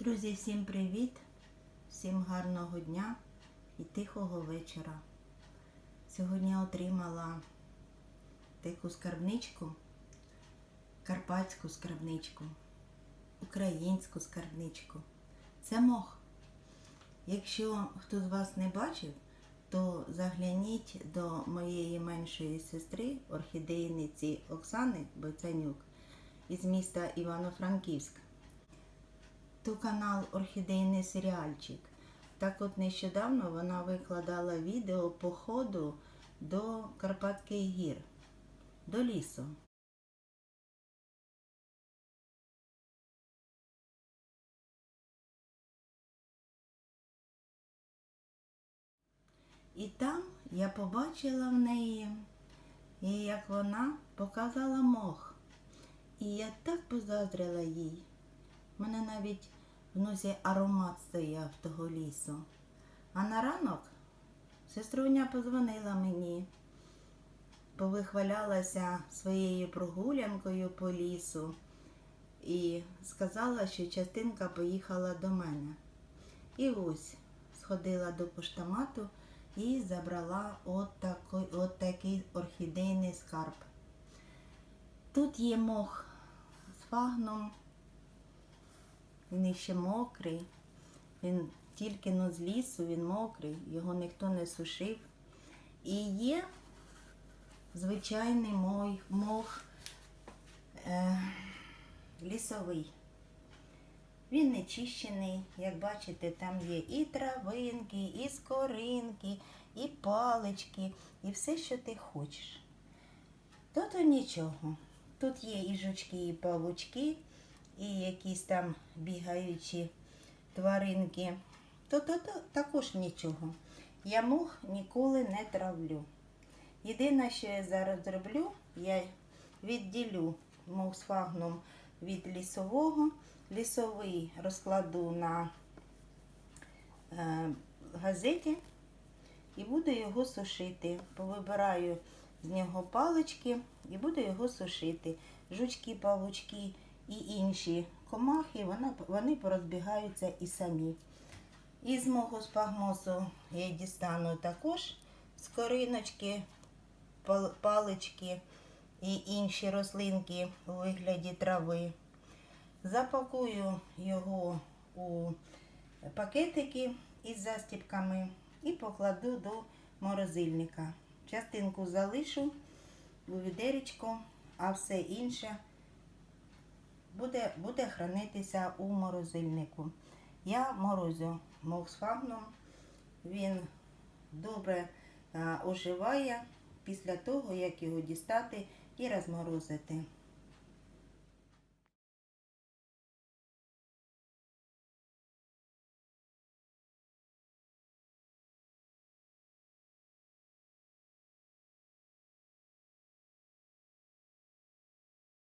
Друзі, всім привіт! Всім гарного дня і тихого вечора. Сьогодні отримала таку скарбничку, карпатську скарбничку, українську скарбничку. Це мох. Якщо хто з вас не бачив, то загляніть до моєї меншої сестри, орхідейниці Оксани Бойцанюк із міста Івано-Франківськ канал Орхідейний серіальчик. Так от нещодавно вона викладала відео походу до Карпатських гір, до лісу. І там я побачила в неї, і як вона показала мох. І я так позаздрила їй. Мене навіть в носі аромат стояв того лісу. А на ранок сеструня позвонила мені, повихвалялася своєю прогулянкою по лісу і сказала, що частинка поїхала до мене. І ось сходила до поштомату і забрала от такий, от такий орхідейний скарб. Тут є мох з фагном. Він ще мокрий. Він тільки з лісу, він мокрий, його ніхто не сушив. І є звичайний мой мох е, лісовий. Він не чищений, як бачите, там є і травинки, і скоринки, і палички, і все, що ти хочеш. Тут нічого. Тут є і жучки, і павучки і якісь там бігаючі тваринки, то, то, то також нічого. Я мух ніколи не травлю. Єдине, що я зараз зроблю, я відділю мух фагном від лісового. Лісовий розкладу на е, газеті і буду його сушити. Повибираю з нього палички і буду його сушити. Жучки, павучки і інші комахи, вони, вони порозбігаються і самі. Із мого спагмосу я дістану також скориночки, палички і інші рослинки у вигляді трави. Запакую його у пакетики із застіпками і покладу до морозильника. Частинку залишу у відеречко, а все інше буде буде хранитися у морозильнику. Я морозю моксфагном, він добре оживає після того, як його дістати і розморозити.